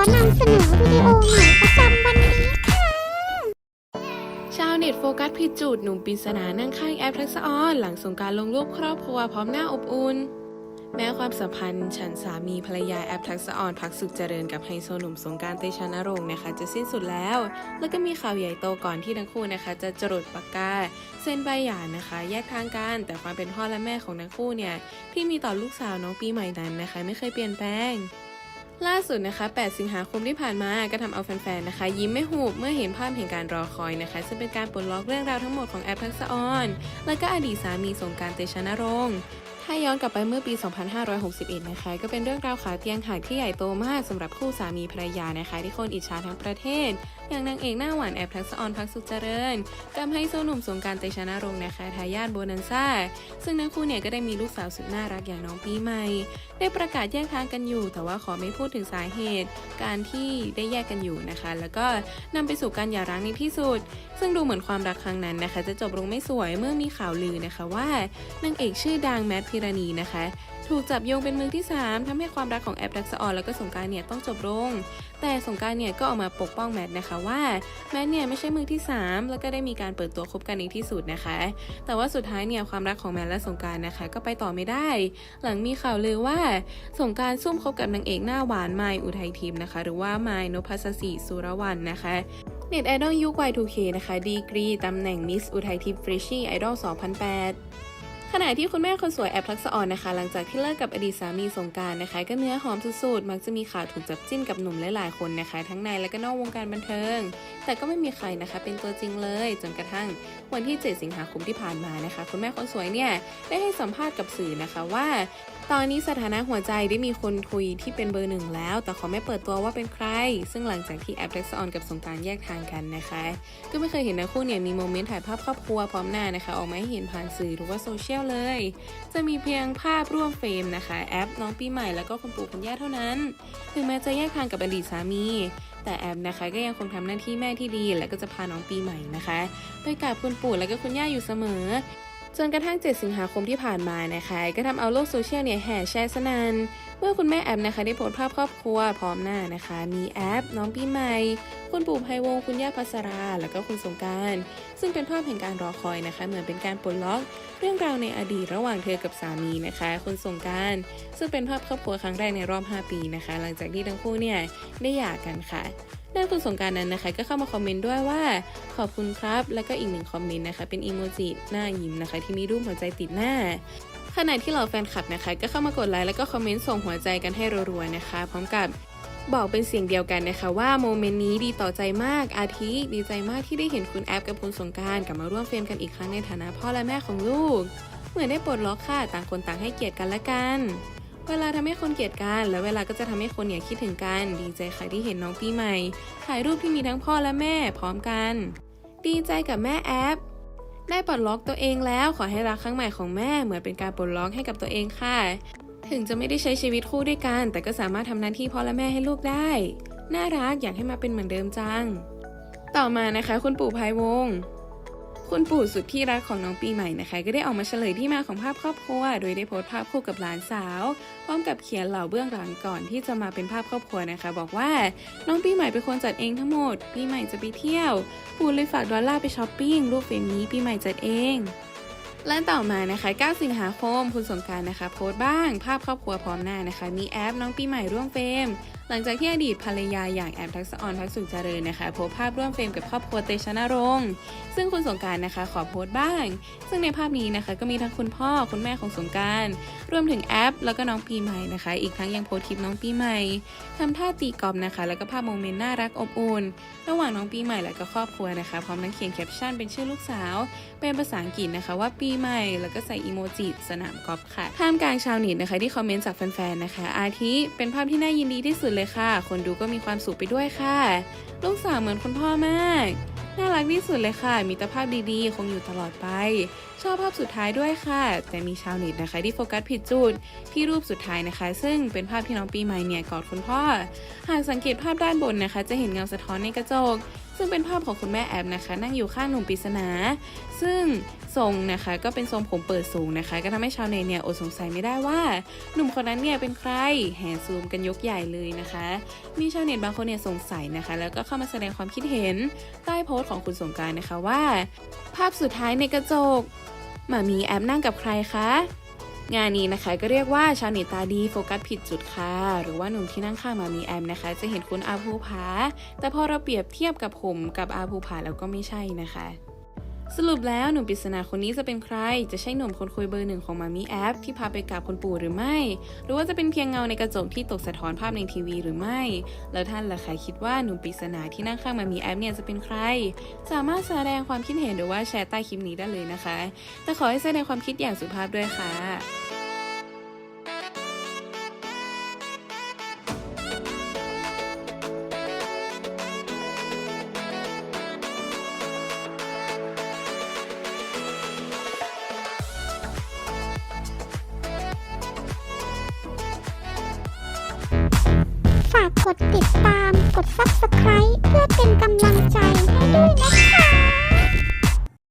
อนำเสนอวิดีโอใหม่ประจำวันนี้ค่ะ ชาวเน็ตโฟกัสผิดจุดหนุ่มปริศนานั่งข้างแอปทักษะออน หลังสงการลงรูปครอบครัวพร้อมหน้าอบอุ่น แม้ความสัมพันธ์ ฉันสามีภรรยาแอปทักษะออนพักสุขเจริญกับไฮโซหนุ่มสงการเตชะนรงค์นะคะ จะสิ้นสุดแล้ว แล้วก็มีข่าวใหญ่โตก่อนที่ทั้งคู่นะคะ จะจรดปากกาเซ็นใบหย่านะคะ แยกทางกันแต่ความเป็นพ่อและแม่ของทั้งคู่เนี่ยที่มีต่อลูกสาวน้องปีใหม่นั้นนะคะ ไม่เคยเปลี่ยนแปลง ล่าสุดนะคะ 8 สิงหาคมที่ผ่านมาก็ทำเอาแฟนๆ นะคะ ยิ้มไม่หูบเมื่อเห็นภาพแห่งการรอคอยนะคะซึ่งเป็นการปลดล็อกเรื่องราวทั้งหมดของแอปทักษะออน และก็อดีตสามีสงการเตชะนรงค์ ถ้าย้อนกลับไปเมื่อปี 2561 นะคะ ก็เป็นเรื่องราวขาเตียงหักที่ใหญ่โตมากสำหรับคู่สามีภรรยานะคะ ที่คนอิจฉาทั้งประเทศ อย่างนางเอกหน้าหวานแอบทักษออนพักสุขเจริญกับให้โซหนุ่มสงการเตชะนรงนะคะทายาทโบนันซ่า ซึ่งทั้งคู่เนี่ยก็ได้มีลูกสาวสุดน่ารักอย่างน้องปีใหม่ ได้ประกาศแยกทางกันอยู่ แต่ว่าขอไม่พูดถึงสาเหตุ การที่ได้แยกกันอยู่นะคะ แล้วก็นำไปสู่การหย่าร้างในที่สุด ซึ่งดูเหมือนความรักครั้งนั้นนะคะ จะจบลงไม่สวยเมื่อมีข่าวลือนะคะว่านางเอกชื่อดังแมทพิรานีนะคะ ถูกจับโยงเป็นมือที่ 3ทำให้ความรักของแอปทักษออนแล้วก็สงการเนี่ยต้องจบลง แต่สงการเนี่ยก็ออกมาปกป้องแมทนะคะว่าแมทเนี่ยไม่ใช่มือที่ 3 แล้วก็ได้มีการเปิดตัวคบกันในที่สุดนะคะ แต่ว่าสุดท้ายเนี่ยความรักของแมทและสงการนะคะ ก็ไปต่อไม่ได้ หลังมีข่าวลือว่าสงการซุ่มคบกับนางเอกหน้าหวานไมายอุทัยทิพย์นะคะ หรือว่าไมายนพสสีสุรวรรณนะคะเน็ตไอดอลยุค Y2K นะคะ ดีกรี ตำแหน่งมิสอุทัยทิพย์ฟรชชี่ไอดอล 2008 ขณะที่คุณแม่คนสวยแอบทักษะอ่อนนะคะ หลังจากที่เลิกกับอดีตสามีสงการนะคะ ก็เนื้อหอมสุดๆ มักจะมีข่าวถูกจับจิ้นกับหนุ่มหลายๆคนนะคะ ทั้งในและก็นอกวงการบันเทิง แต่ก็ไม่มีใครนะคะเป็นตัวจริงเลย จนกระทั่งวันที่ 7 สิงหาคมที่ผ่านมานะคะ คุณแม่คนสวยเนี่ยได้ให้สัมภาษณ์กับสื่อนะคะว่า ตอนนี้สถานะหัวใจได้มีคนคุยที่เป็นเบอร์หนึ่งแล้ว แต่ขอไม่เปิดตัวว่าเป็นใคร ซึ่งหลังจากที่แอปเท็กซ์ออนกับสงการแยกทางกันนะคะ ก็ไม่เคยเห็นทั้งคู่เนี่ยมีโมเมนต์ถ่ายภาพครอบครัวพร้อมหน้านะคะ ออกมาให้เห็นผ่านสื่อหรือว่าโซเชียลเลย จะมีเพียงภาพร่วมเฟรมนะคะ แอปน้องปีใหม่แล้วก็คุณปู่คุณย่าเท่านั้น ถึงแม้จะแยกทางกับอดีตสามี แต่แอปนะคะก็ยังคงทำหน้าที่แม่ที่ดี และก็จะพาน้องปีใหม่นะคะ ไปกับคุณปู่และก็คุณย่าอยู่เสมอ จนกระทั่ง 7 สิงหาคมที่ผ่านมานะคะ ก็ทำเอาโลกโซเชียลเนี่ยแห่แชร์สนันเมื่อคุณแม่แอปนะคะได้โพสต์ภาพครอบครัวพร้อมหน้านะคะ มีแอป น้องปีใหม่ คุณปู่ไพวงคุณย่าพัสรา แล้วก็คุณสงการ ซึ่งเป็นภาพแห่งการรอคอยนะคะ เหมือนเป็นการปลดล็อก เรื่องราวในอดีตระหว่างเธอกับสามีนะคะ คุณสงการ ซึ่งเป็นภาพครอบครัวครั้งแรกในรอบ 5 ปีนะคะ หลังจากที่ทั้งคู่เนี่ยได้หย่ากันค่ะ ด้านคุณสงการนั้นนะคะ ก็เข้ามาคอมเมนต์ด้วยว่าขอบคุณครับ แล้วก็อีกหนึ่งคอมเมนต์นะคะ เป็นอีโมจิหน้ายิ้มนะคะ ที่มีรูปหัวใจติดหน้าขณะที่เหล่าแฟนคลับนะคะ ก็เข้ามากดไลค์แล้วก็คอมเมนต์ส่งหัวใจกันให้รัวๆนะคะ พร้อมกับบอกเป็นเสียงเดียวกันนะคะว่าโมเมนต์นี้ดีต่อใจมากอาทิดีใจมากที่ได้เห็นคุณแอปกับคุณสงการกลับมาร่วมเฟรมกันอีกครั้งในฐานะพ่อและแม่ของลูก เหมือนได้ปลดล็อกค่ะต่างคนต่างให้เกียรติกันและกัน เวลาทำให้คนเกลียดกัน แล้วเวลาก็จะทำให้คนเนี่ยคิดถึงกัน ดีใจค่ะที่เห็นน้องปีใหม่ ถ่ายรูปที่มีทั้งพ่อและแม่พร้อมกัน ดีใจกับแม่แอปได้ปลดล็อกตัวเองแล้วขอให้รักครั้งใหม่ของแม่เหมือนเป็นการปลดล็อกให้กับตัวเองค่ะ ถึงจะไม่ได้ใช้ชีวิตคู่ด้วยกัน แต่ก็สามารถทำหน้าที่พ่อและแม่ให้ลูกได้ น่ารักอยากให้มาเป็นเหมือนเดิมจัง ต่อมานะคะ คุณปู่ภายวงศ์ คุณปู่สุดที่รักของน้องปีใหม่นะคะ ก็ได้ออกมาเฉลยที่มาของภาพครอบครัว โดยได้โพสต์ภาพคู่กับหลานสาว พร้อมกับเขียนเหล่าเบื้องหลังก่อนที่จะมาเป็นภาพครอบครัวนะคะ บอกว่าน้องปีใหม่เป็นคนจัดเองทั้งหมด ปีใหม่จะไปเที่ยว ปู่เลยฝากดอลลาร์ไปช้อปปิ้งรูปเฟรมนี้ปีใหม่จัดเองและต่อมานะคะ 9 สิงหาคม คุณสงการนะคะ โพสต์บ้าง ภาพครอบครัวพร้อมหน้านะคะ มีแอปน้องปีใหม่ร่วมเฟรม หลังจากที่อดีตภรรยาอย่างแอปทักษออนพักสุขเจริญนะคะโพสภาพร่วมเฟรมกับครอบครัวเตชะนรงค์ซึ่งคุณสงการนะคะขอโพสบ้าง ซึ่งในภาพนี้นะคะก็มีทั้งคุณพ่อคุณแม่ของสงการรวมถึงแอป แล้วก็น้องปีใหม่นะคะ อีกทั้งยังโพสคลิปน้องปีใหม่ทำท่าตีกอล์ฟนะคะ แล้วก็ภาพโมเมนต์น่ารักอบอุ่นระหว่างน้องปีใหม่และก็ครอบครัวนะคะพร้อมทั้งเขียนแคปชั่นเป็นชื่อลูกสาว เป็นภาษาอังกฤษนะคะว่าปีใหม่ แล้วก็ใส่อีโมจิสนามกอล์ฟค่ะท่ามกลางชาวเน็ตนะคะที่คอมเมนต์จากแฟนๆนะคะ อาทิเป็นภาพที่น่ายินดีที่สุดเลยค่ะ คนดูก็มีความสุขไปด้วยค่ะ ลูกสาวเหมือนคุณพ่อมาก น่ารักที่สุดเลยค่ะ มีตภาพดีๆ คงอยู่ตลอดไป ชอบภาพสุดท้ายด้วยค่ะ แต่มีชาวเน็ตนะคะที่โฟกัสผิดจุด ที่รูปสุดท้ายนะคะ ซึ่งเป็นภาพที่น้องปีใหม่เนี่ยกอดคุณพ่อ หากสังเกตภาพด้านบนนะคะ จะเห็นเงาสะท้อนในกระจก ซึ่งเป็นภาพของคุณแม่แอปนะคะ นั่งอยู่ข้างหนุ่มปริศนา ซึ่งทรงนะคะก็เป็นทรงผมเปิดสูงนะคะ ก็ทำให้ชาวเน็ตเนี่ยอดสงสัยไม่ได้ว่า หนุ่มคนนั้นเนี่ยเป็นใครแห่ซูมกันยกใหญ่เลยนะคะ มีชาวเน็ตบางคนเนี่ยสงสัยนะคะ แล้วก็เข้ามาแสดงความคิดเห็นใต้โพสต์ของคุณสงการนะคะว่า ภาพสุดท้ายในกระจกหมามีแอปนั่งกับใครคะ งานนี้นะคะก็เรียกว่าชาวเน็ตตาดีโฟกัสผิดจุดค่ะ หรือว่าหนุ่มที่นั่งข้างมามีแอมนะคะ จะเห็นคุณอาภูผา แต่พอเราเปรียบเทียบกับผมกับอาภูผาแล้วก็ไม่ใช่นะคะ สรุปแล้วหนุ่มปริศนาคนนี้จะเป็นใคร จะใช่หนุ่มคนคุยเบอร์หนึ่งของมามีแอปที่พาไปกราบคุณปู่หรือไม่ หรือว่าจะเป็นเพียงเงาในกระจกที่ตกสะท้อนภาพในทีวีหรือไม่ แล้วท่านล่ะคะคิดว่าหนุ่มปริศนาที่นั่งข้างมามีแอปเนี่ยจะเป็นใคร สามารถแสดงความคิดเห็นหรือว่าแชร์ใต้คลิปนี้ได้เลยนะคะ แต่ขอให้แสดงความคิดอย่างสุภาพด้วยค่ะ subscribe